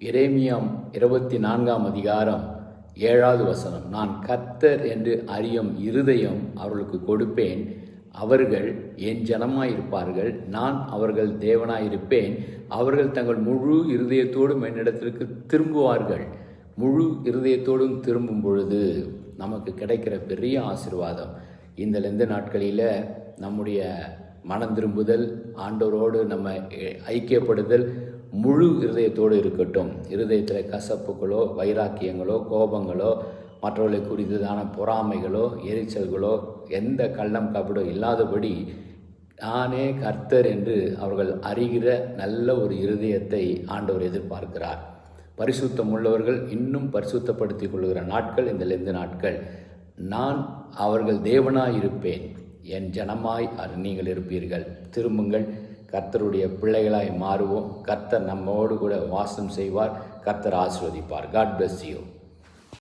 இரேமியம் இருபத்தி நான்காம் அதிகாரம் ஏழாவது வசனம். நான் கர்த்தர் என்று அறியும் இருதயம் அவர்களுக்கு கொடுப்பேன். அவர்கள் என் ஜனமாயிருப்பார்கள். நான் அவர்கள் தேவனாயிருப்பேன். அவர்கள் தங்கள் முழு இருதயத்தோடும் என்னிடத்திற்கு திரும்புவார்கள். முழு இருதயத்தோடும் திரும்பும் பொழுது நமக்கு கிடைக்கிற பெரிய ஆசீர்வாதம். இந்த லெந்த நாட்களில் நம்முடைய மனம் திரும்புதல் ஆண்டவரோடு நம்ம ஐக்கியப்படுதல் முழு இருதயத்தோடு இருக்கட்டும். இருதயத்தில் கசப்புகளோ வைராக்கியங்களோ கோபங்களோ மற்றவர்களை குறித்ததான பொறாமைகளோ எரிச்சல்களோ எந்த கள்ளம் கபடோ இல்லாதபடி நானே கர்த்தர் என்று அவர்கள் அறிகிற நல்ல ஒரு இருதயத்தை ஆண்டவர் எதிர்பார்க்கிறார். பரிசுத்தம் உள்ளவர்கள் இன்னும் பரிசுத்தப்படுத்தி கொள்கிற நாட்கள் இந்த லெந்து நாட்கள். நான் அவர்கள் தேவனாய் இருப்பேன் என் ஜனமாய் நீங்கள் இருப்பீர்கள். திரும்புங்கள். கர்த்தருடைய பிள்ளைகளாய் மாறுவோம். கர்த்தர் நம்மோடு கூட வாசம் செய்வார். கர்த்தர் ஆசீர்வதிப்பார். God bless you